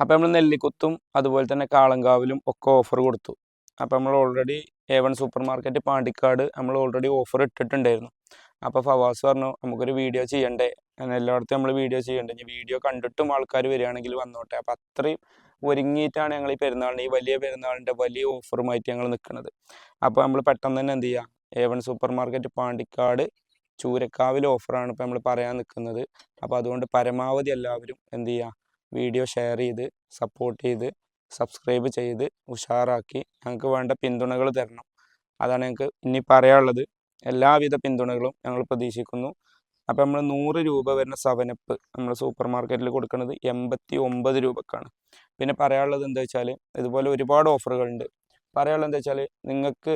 അപ്പോൾ നമ്മൾ നെല്ലിക്കുത്തും അതുപോലെ തന്നെ കാളങ്കാവിലും ഒക്കെ ഓഫർ കൊടുത്തു. അപ്പോൾ നമ്മൾ already A one supermarket Pandikkad നമ്മൾ ഓൾറെഡി ഓഫർ ഇട്ടിട്ടുണ്ടായിരുന്നു. അപ്പോൾ ഫവാസ് പറഞ്ഞു നമുക്കൊരു വീഡിയോ ചെയ്യണ്ടേ? എല്ലായിടത്തും നമ്മൾ വീഡിയോ ചെയ്യണ്ടേ. ഇനി വീഡിയോ കണ്ടിട്ടും ആൾക്കാർ വരികയാണെങ്കിൽ വന്നോട്ടെ. അപ്പോൾ അത്രയും ഒരുങ്ങിയിട്ടാണ് ഞങ്ങൾ ഈ പെരുന്നാളിന് ഈ വലിയ പെരുന്നാളിന്റെ വലിയ ഓഫറുമായിട്ട് ഞങ്ങൾ നിൽക്കുന്നത് അപ്പോൾ നമ്മൾ പെട്ടെന്ന് തന്നെ എന്ത് ചെയ്യുക A one super market Pandikkad ചൂരക്കാവിൽ ഓഫറാണ് ഇപ്പോൾ നമ്മൾ പറയാൻ നിൽക്കുന്നത് അപ്പോൾ അതുകൊണ്ട് പരമാവധി എല്ലാവരും എന്ത് ചെയ്യുക വീഡിയോ ഷെയർ ചെയ്ത് സപ്പോർട്ട് ചെയ്ത് സബ്സ്ക്രൈബ് ചെയ്ത് ഉഷാറാക്കി ഞങ്ങൾക്ക് വേണ്ട പിന്തുണകൾ തരണം. അതാണ് ഞങ്ങൾക്ക് ഇനി പറയാനുള്ളത്. എല്ലാവിധ പിന്തുണകളും ഞങ്ങൾ പ്രതീക്ഷിക്കുന്നു. അപ്പോൾ നമ്മൾ നൂറ് രൂപ വരുന്ന സവനപ്പ് നമ്മൾ സൂപ്പർ മാർക്കറ്റിൽ കൊടുക്കുന്നത് എൺപത്തി ഒമ്പത് രൂപക്കാണ്. പിന്നെ പറയാനുള്ളത് എന്താ വെച്ചാൽ ഇതുപോലെ ഒരുപാട് ഓഫറുകളുണ്ട് പറയാനുള്ളത് എന്താ വെച്ചാൽ നിങ്ങൾക്ക്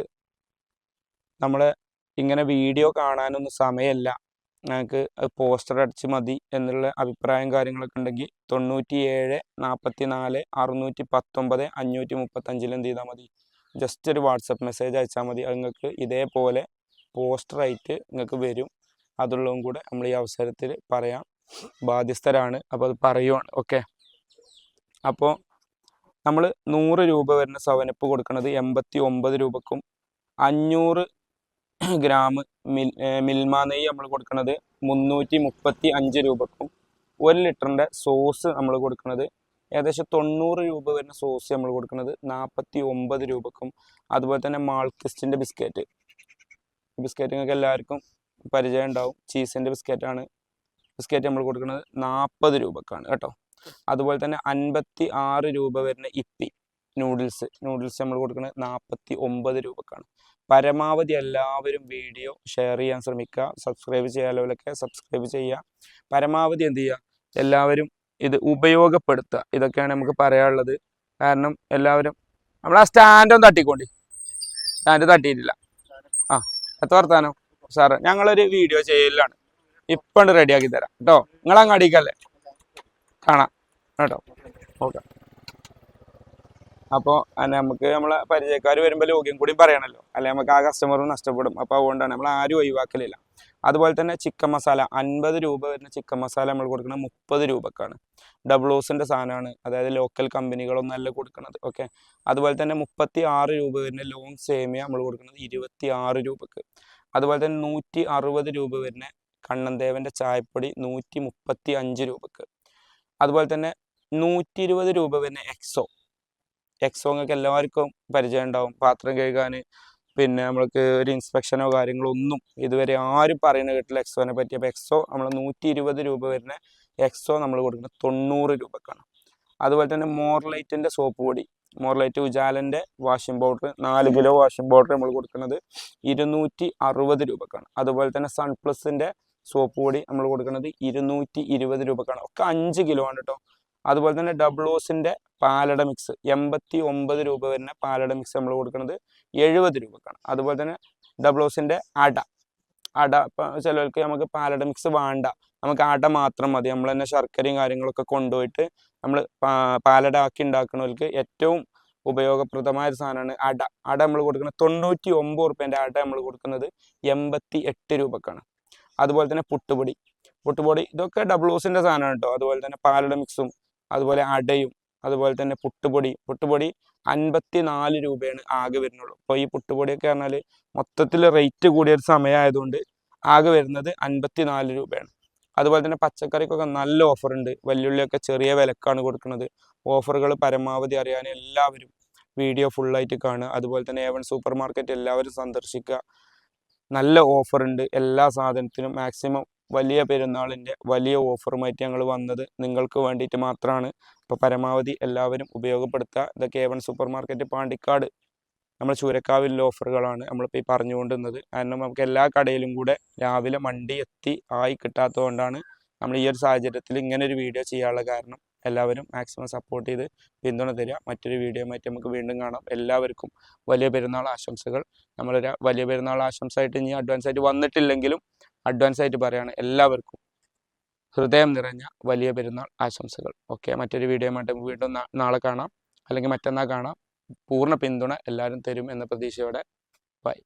നമ്മളെ ഇങ്ങനെ വീഡിയോ കാണാനൊന്നും സമയമല്ല. ഞങ്ങൾക്ക് പോസ്റ്റർ അടിച്ച് മതി എന്നുള്ള അഭിപ്രായം കാര്യങ്ങളൊക്കെ ഉണ്ടെങ്കിൽ തൊണ്ണൂറ്റി ഏഴ് നാൽപ്പത്തി നാല് അറുന്നൂറ്റി പത്തൊമ്പത് അഞ്ഞൂറ്റി മുപ്പത്തഞ്ചിൽ എന്ത് ചെയ്താൽ മതി. ജസ്റ്റ് ഒരു വാട്സപ്പ് മെസ്സേജ് അയച്ചാൽ മതി. അത് നിങ്ങൾക്ക് ഇതേപോലെ പോസ്റ്ററായിട്ട് നിങ്ങൾക്ക് വരും. അതുള്ളതും കൂടെ നമ്മൾ ഈ അവസരത്തിൽ പറയാം. ബാധ്യസ്ഥരാണ്. അപ്പോൾ അത് പറയുവാണ്. ഓക്കെ അപ്പോൾ നമ്മൾ നൂറ് രൂപ വരുന്ന സവനപ്പ് കൊടുക്കുന്നത് എൺപത്തി ഒമ്പത് രൂപക്കും അഞ്ഞൂറ് ഗ്രാം മിൽ മിൽമ നെയ്യ് നമ്മൾ കൊടുക്കുന്നത് മുന്നൂറ്റി മുപ്പത്തി അഞ്ച് രൂപക്കും ഒരു ലിറ്ററിന്റെ സോസ് നമ്മൾ കൊടുക്കുന്നത് ഏകദേശം തൊണ്ണൂറ് രൂപ വരുന്ന സോസ് നമ്മൾ കൊടുക്കുന്നത് നാൽപ്പത്തി ഒമ്പത് രൂപക്കും. അതുപോലെ തന്നെ മാൾക്കിസ്റ്റിന്റെ ബിസ്ക്കറ്റ് ബിസ്ക്കറ്റ് നിങ്ങൾക്ക് എല്ലാവർക്കും പരിചയം ഉണ്ടാവും. ചീസിന്റെ ബിസ്ക്കറ്റാണ് ബിസ്ക്കറ്റ് നമ്മൾ കൊടുക്കുന്നത് നാൽപ്പത് രൂപക്കാണ് കേട്ടോ. അതുപോലെ തന്നെ അൻപത്തി ആറ് രൂപ വരുന്ന ഇപ്പി. നൂഡിൽസ് നൂഡിൽസ് നമ്മൾ കൊടുക്കുന്നത് നാൽപ്പത്തി ഒമ്പത് രൂപക്കാണ്. പരമാവധി എല്ലാവരും വീഡിയോ ഷെയർ ചെയ്യാൻ ശ്രമിക്കുക. സബ്സ്ക്രൈബ് ചെയ്യാലൊക്കെ സബ്സ്ക്രൈബ് ചെയ്യുക. പരമാവധി എന്ത് ചെയ്യുക? എല്ലാവരും ഇത് ഉപയോഗപ്പെടുത്തുക. ഇതൊക്കെയാണ് നമുക്ക് പറയാനുള്ളത്. കാരണം എല്ലാവരും നമ്മൾ ആ സ്റ്റാൻഡ് ഒന്ന് തട്ടിക്കോണ്ടി. സ്റ്റാൻഡ് തട്ടിയിട്ടില്ല. ആ എത്ര വർത്താനോ? സാറ് ഞങ്ങളൊരു വീഡിയോ ചെയ്യലാണ് ഇപ്പം റെഡിയാക്കി തരാം. കേട്ടോ? നിങ്ങൾ അങ്ങാടിക്കല്ലേ കാണാം. കേട്ടോ? ഓക്കെ അപ്പോൾ നമുക്ക് നമ്മളെ പരിചയക്കാർ വരുമ്പോൾ ലോഗ്യം കൂടി പറയണല്ലോ. അല്ലെ നമുക്ക് ആ കസ്റ്റമറും നഷ്ടപ്പെടും. അപ്പോൾ അതുകൊണ്ടാണ് നമ്മൾ ആരും ഒഴിവാക്കലില്ല. അതുപോലെ തന്നെ ചിക്കൻ മസാല അൻപത് രൂപ വരുന്ന ചിക്കൻ മസാല നമ്മൾ കൊടുക്കുന്നത് മുപ്പത് രൂപക്കാണ്. ഡബ്ലോസിന്റെ സാധനമാണ്. അതായത് ലോക്കൽ കമ്പനികളൊന്നും അല്ല കൊടുക്കുന്നത് ഓക്കെ അതുപോലെ തന്നെ മുപ്പത്തി ആറ് രൂപ വരുന്ന ലോങ് സേമിയ നമ്മൾ കൊടുക്കുന്നത് ഇരുപത്തി ആറ് രൂപക്ക്. അതുപോലെ തന്നെ നൂറ്റി അറുപത് രൂപ വരുന്ന കണ്ണൻദേവന്റെ ചായപ്പൊടി നൂറ്റി മുപ്പത്തി അഞ്ച് രൂപക്ക്. അതുപോലെ തന്നെ നൂറ്റി ഇരുപത് രൂപ വരുന്ന എക്സോ. എക്സോ നിങ്ങൾക്ക് എല്ലാവർക്കും പരിചയം ഉണ്ടാവും. പാത്രം കഴുകാൻ പിന്നെ നമ്മൾക്ക് ഒരു ഇൻസ്പെക്ഷനോ കാര്യങ്ങളോ ഒന്നും ഇതുവരെ ആരും പറയുന്ന കേട്ടില്ല എക്സോനെ പറ്റി. അപ്പോൾ എക്സോ നമ്മൾ നൂറ്റി ഇരുപത് രൂപ വരുന്ന എക്സോ നമ്മൾ കൊടുക്കുന്നത് തൊണ്ണൂറ് രൂപക്കാണ്. അതുപോലെ തന്നെ മോർലൈറ്റിന്റെ സോപ്പ് പൊടി. മോർലൈറ്റ് ഉജാലന്റെ വാഷിംഗ് പൗഡർ നാല് കിലോ വാഷിംഗ് പൗഡർ നമ്മൾ കൊടുക്കുന്നത് ഇരുന്നൂറ്റി അറുപത് രൂപക്കാണ്. അതുപോലെ തന്നെ സൺപ്ലസിന്റെ സോപ്പ് പൊടി നമ്മൾ കൊടുക്കുന്നത് ഇരുന്നൂറ്റി ഇരുപത് രൂപക്കാണ്. ഒക്കെ അഞ്ച് കിലോ ആണ് കേട്ടോ അതുപോലെ തന്നെ ഡബ്ലോസിന്റെ പാലട മിക്സ് എൺപത്തി ഒമ്പത് രൂപ വരുന്ന പാലട മിക്സ് നമ്മൾ കൊടുക്കുന്നത് എഴുപത് രൂപക്കാണ്. അതുപോലെ തന്നെ ഡബ്ലോസിന്റെ അട. അട ചിലർക്ക് നമുക്ക് പാലട മിക്സ് വേണ്ട. നമുക്ക് അട മാത്രം മതി. നമ്മൾ തന്നെ ശർക്കരയും കാര്യങ്ങളൊക്കെ കൊണ്ടുപോയിട്ട് നമ്മൾ പാലട ആക്കി ഉണ്ടാക്കുന്നവർക്ക് ഏറ്റവും ഉപയോഗപ്രദമായ ഒരു സാധനമാണ് അട. അട നമ്മൾ കൊടുക്കുന്നത് തൊണ്ണൂറ്റി ഒമ്പത് റുപ്യേന്റെ അട നമ്മൾ കൊടുക്കുന്നത് എൺപത്തി എട്ട് രൂപക്കാണ്. അതുപോലെ തന്നെ പുട്ടുപൊടി. പുട്ടുപൊടി ഇതൊക്കെ ഡബ്ലോസിന്റെ സാധനമാണ് കേട്ടോ അതുപോലെ തന്നെ പാലട മിക്സും അതുപോലെ അടയും അതുപോലെ തന്നെ പുട്ടുപൊടി. പുട്ടുപൊടി അൻപത്തി നാല് രൂപയാണ് ആകെ വരുന്നുള്ളൂ. അപ്പോൾ ഈ പുട്ടുപൊടിയൊക്കെ പറഞ്ഞാൽ മൊത്തത്തിൽ റേറ്റ് കൂടിയ ഒരു സമയമായതുകൊണ്ട് ആകെ വരുന്നത് അൻപത്തി നാല് രൂപയാണ്. അതുപോലെ തന്നെ പച്ചക്കറിക്കൊക്കെ നല്ല ഓഫർ ഉണ്ട്. വെല്ലുള്ളിയൊക്കെ ചെറിയ വിലക്കാണ് കൊടുക്കുന്നത്. ഓഫറുകൾ പരമാവധി അറിയാൻ എല്ലാവരും വീഡിയോ ഫുള്ളായിട്ട് കാണുക. അതുപോലെ തന്നെ ഏവൺ സൂപ്പർ മാർക്കറ്റ് എല്ലാവരും സന്ദർശിക്കുക. നല്ല ഓഫർ ഉണ്ട്. എല്ലാ സാധനത്തിനും മാക്സിമം വലിയ പെരുന്നാളിന്റെ വലിയ ഓഫറുമായിട്ട് ഞങ്ങൾ വന്നത് നിങ്ങൾക്ക് വേണ്ടിയിട്ട് മാത്രമാണ് അപ്പോൾ പരമാവധി എല്ലാവരും ഉപയോഗപ്പെടുത്തുക ഇത് K one super market Pandikkad നമ്മൾ ചൂരക്കാവിലുള്ള ഓഫറുകളാണ് നമ്മളിപ്പോൾ ഈ പറഞ്ഞുകൊണ്ടിരുന്നത്. കാരണം നമുക്ക് എല്ലാ കടയിലും കൂടെ രാവിലെ വണ്ടി എത്തി ആയി കിട്ടാത്തതുകൊണ്ടാണ് നമ്മൾ ഈ ഒരു സാഹചര്യത്തിൽ ഇങ്ങനെ ഒരു വീഡിയോ ചെയ്യാനുള്ള കാരണം എല്ലാവരും മാക്സിമം സപ്പോർട്ട് ചെയ്ത് പിന്തുണ തരിക. മറ്റൊരു വീഡിയോയുമായിട്ട് നമുക്ക് വീണ്ടും കാണാം. എല്ലാവർക്കും വലിയ പെരുന്നാൾ ആശംസകൾ. നമ്മളൊരു വലിയ പെരുന്നാൾ ആശംസ ആയിട്ട് ഇനി അഡ്വാൻസ് ആയിട്ട് വന്നിട്ടില്ലെങ്കിലും അഡ്വാൻസ് ആയിട്ട് പറയുകയാണ് എല്ലാവർക്കും ഹൃദയം നിറഞ്ഞ വലിയ പെരുന്നാൾ ആശംസകൾ. ഓക്കെ മറ്റൊരു വീഡിയോയുമായിട്ട് വീണ്ടും നാളെ കാണാം. അല്ലെങ്കിൽ മറ്റന്നാൾ കാണാം. പൂർണ പിന്തുണ എല്ലാവരും തരും എന്ന പ്രതീക്ഷയോടെ. ബൈ